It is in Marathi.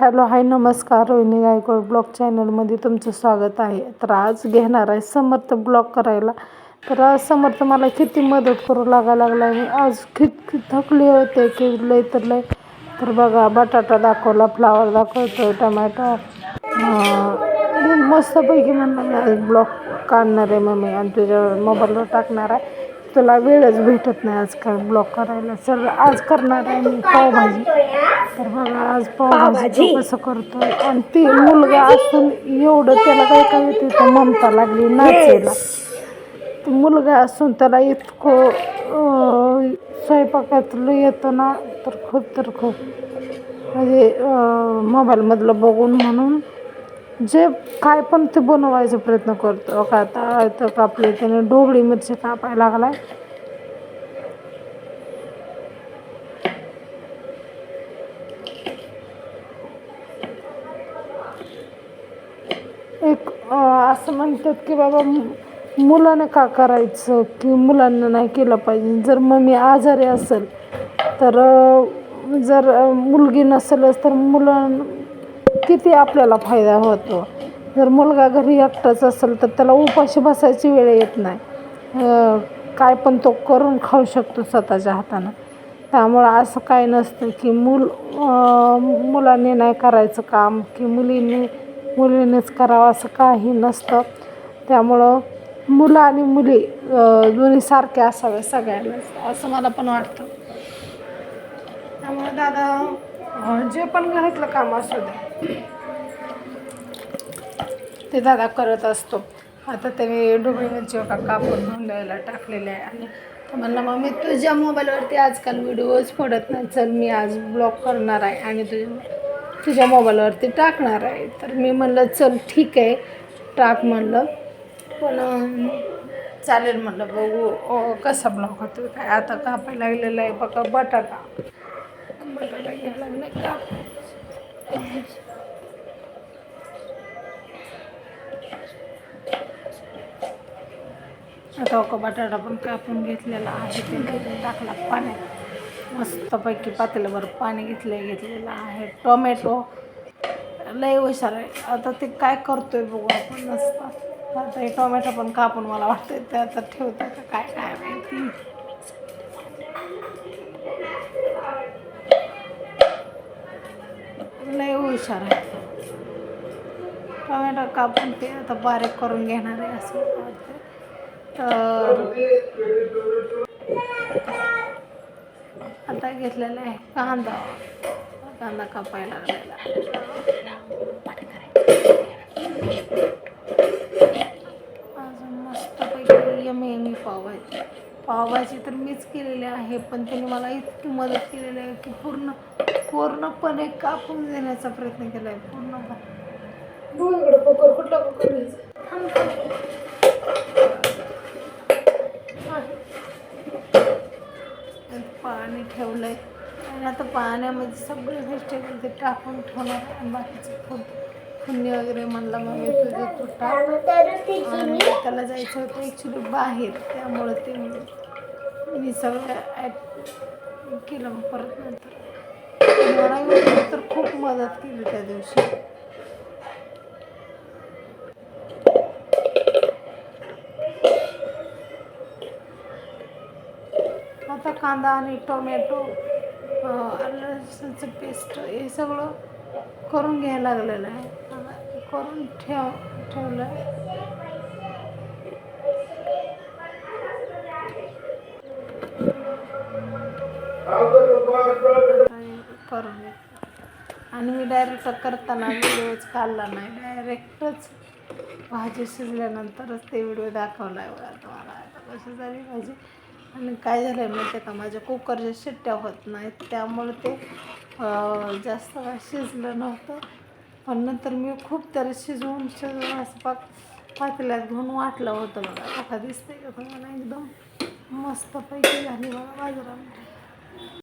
हॅलो हाय नमस्कार रोहिणी गायकवाड ब्लॉग चॅनलमध्ये तुमचं स्वागत आहे. तर आज घेणार आहे समर्थ ब्लॉग करायला. तर आज समर्थ मला किती मदत करू लागायला लागला मी आज किती थकली होते की लय तर लय. तर बघा बटाटा दाखवला फ्लावर दाखवतो टमॅटो. मस्तपैकी म्हणलं ब्लॉग काढणार आहे मम्मी आणि तुझ्या मोबाईलवर टाकणार आहे. तुला वेळच भेटत नाही आजकाल. ब्लॉग करायला. सर आज करणार आहे मी पावभाजी. तर बघा आज पावभाजी कसं करतोय. आणि ती मुलगा असून एवढं त्याला काय काय येते तर ममता लागली नाचायला तो मुलगा असून त्याला इतकं स्वयंपाकातलं येतं ना तर खूप तर खूप. म्हणजे मोबाईलमधलं बघून म्हणून जे काय पण ते बनवायचा प्रयत्न करतो. का आता इथं कापले त्याने ढोबळी मिरची कापायला लागलाय. एक असं म्हणतात की बाबा मुलांना का करायचं की मुलांना नाही केलं पाहिजे. जर मम्मी आजारी असेल तर जर मुलगी नसेलच तर मुलं किती आपल्याला फायदा होतो. जर मुलगा घरी एकटाच असेल तर त्याला उपाशी बसायची वेळ येत नाही. काय पण तो करून खाऊ शकतो स्वतःच्या हातानं. त्यामुळं असं काय नसतं की मूल मुलांनी नाही करायचं काम की मुलींनी मुलीनेच करावं असं काही नसतं. त्यामुळं मुलं आणि मुली दोन्ही सारखे असावे सगळ्यांना असं मला पण वाटतं. त्यामुळे दादा जे पण घरातलं काम असू दे. ते दादा करत असतो. आता त्याने डोबळी मिरची का कापून धुवून द्यायला टाकलेले आहे आणि तर म्हणलं मग मी तुझ्या मोबाईलवरती आजकाल व्हिडिओज पडत नाही. चल मी आज ब्लॉग करणार आहे आणि तुझ्या तुझ्या मोबाईलवरती टाकणार आहे. तर मी म्हणलं चल ठीक आहे. टाक म्हणलं. पण चालेल म्हणलं बघू कसा ब्लॉग होतो काय आता कापायला लागलेला आहे बघा बटाटा बटाटा घ्यायला लागला काप आता का बटाटा पण कापून घेतलेला आहे. ते टाकला पाण्यात. मस्तपैकी पातेल्यावर पाणी घेतलं घेतलेलं आहे. टोमॅटो. लय हुशार आहे. आता ते काय करतोय बघू आपण. नसतं आता हे टोमॅटो पण कापून मला वाटतंय ते आता ठेवतं का काय काय हुशार आहे. टोमॅटो कापून ते आता बारीक करून घेणार आहे असं वाटतं तर आता घेतलेला आहे कांदा. कांदा कापायला लागलेला अजून मस्तपैकी यमी यमी पावभाजी. पावभाजी तर मीच केलेली आहे पण त्यांनी मला इतकी मदत केलेली आहे की पूर्ण पूर्णपणे कापून देण्याचा प्रयत्न केला आहे पूर्णपणे डोळीकडे कुकर कुठला कुकर पाणी ठेवलंय. आणि आता पाण्यामध्ये सगळे व्हेजिटेबल ते टाकून ठेवणार आहे. आणि बाकीचे फुल फुन्नी वगैरे म्हणलं मग मी तुझं तू टाक. आणि त्याला जायचं होतं ॲक्च्युली बाहेर. त्यामुळं ते मी मी सगळं ॲप केलं मग परत नंतर. मला तर खूप मदत केली त्या दिवशी. आता कांदा आणि टोमॅटो अं, लसूणचं पेस्ट हे सगळं करून घ्यायला लागलेलं आहे. आता करून ठेव ठेवलं आहे. करून घे. आणि मी डायरेक्ट करताना व्हिडिओच काढला नाही. डायरेक्टच भाजी शिजल्यानंतरच ते व्हिडिओ दाखवला आहे बघा तुम्हाला आता कशी झाली भाजी? आणि काय झालं आहे माहिती का? माझ्या कुकरच्या शिट्ट्या होत नाहीत. त्यामुळे ते जास्त काय शिजलं नव्हतं. पण नंतर मी खूप तरी शिजवून शिजवून असं पाक पातेल्यात घेऊन वाटलं होतं बघा आता दिसते का तुम्हाला? एकदम मस्तपैकी झाली बघा बाजारामध्ये